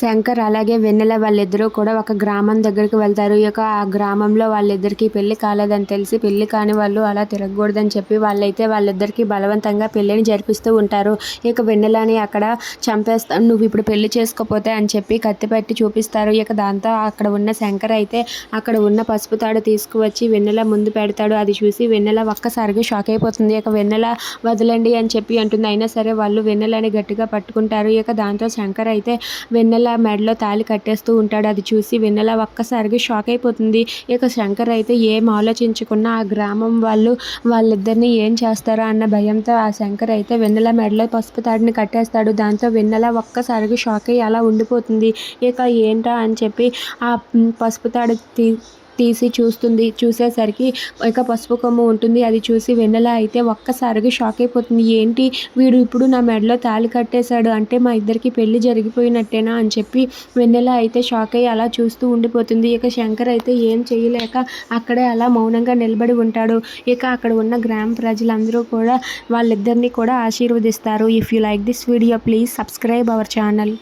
శంకర్ అలాగే వెన్నెల వాళ్ళిద్దరూ కూడా ఒక గ్రామం దగ్గరికి వెళ్తారు. ఈ యొక్క ఆ గ్రామంలో వాళ్ళిద్దరికీ పెళ్ళి కాలేదని తెలిసి పెళ్ళి కాని వాళ్ళు అలా తిరగకూడదని చెప్పి వాళ్ళైతే వాళ్ళిద్దరికీ బలవంతంగా పెళ్ళిని జరిపిస్తూ ఉంటారు. ఇక వెన్నెలని అక్కడ చంపేస్తాను నువ్వు ఇప్పుడు పెళ్ళి చేసుకోపోతే అని చెప్పి కత్తి పెట్టి చూపిస్తారు. ఇక దాంతో అక్కడ ఉన్న శంకర్ అయితే అక్కడ ఉన్న పసుపు తాడు తీసుకువచ్చి వెన్నెల ముందు పెడతాడు. అది చూసి వెన్నెల ఒక్కసారిగా షాక్ అయిపోతుంది. ఇక వెన్నెల వదలండి అని చెప్పి అంటుంది. అయినా సరే వాళ్ళు వెన్నెలని గట్టిగా పట్టుకుంటారు. ఇక దాంతో శంకర్ అయితే వెన్నెల వెన్నెల మెడలో తాళి కట్టేస్తూ ఉంటాడు. అది చూసి వెన్నెల ఒక్కసారిగా షాక్ అయిపోతుంది. ఇక శంకర్ అయితే ఏం ఆలోచించకుండా ఆ గ్రామం వాళ్ళు వాళ్ళిద్దరిని ఏం చేస్తారో అన్న భయంతో ఆ శంకర్ అయితే వెన్నెల మెడలో పసుపు తాడిని కట్టేస్తాడు. దాంతో వెన్నెల ఒక్కసారిగా షాక్ అయ్యి అలా ఉండిపోతుంది. ఇక ఏంటా అని చెప్పి ఆ పసుపు తాడు తీ తీసి చూస్తుంది. చూసేసరికి ఇక పసుపు కొమ్ము ఉంటుంది. అది చూసి వెన్నెల అయితే ఒక్కసారిగా షాక్ అయిపోతుంది. ఏంటి? వీడు ఇప్పుడు నా మెడలో తాళి కట్టేశాడు. అంటే మా ఇద్దరికి పెళ్ళి జరిగిపోయినట్టేనా? అని చెప్పి వెన్నెల అయితే షాక్ అయ్యి అలా చూస్తూ ఉండిపోతుంది. ఇక శంకర్ అయితే ఏం చేయలేక అక్కడే అలా మౌనంగా నిలబడి ఉంటాడు. ఇక అక్కడ ఉన్న గ్రామ ప్రజలందరూ కూడా వాళ్ళిద్దరిని కూడా ఆశీర్వదిస్తారు. If you like this video please subscribe our channel.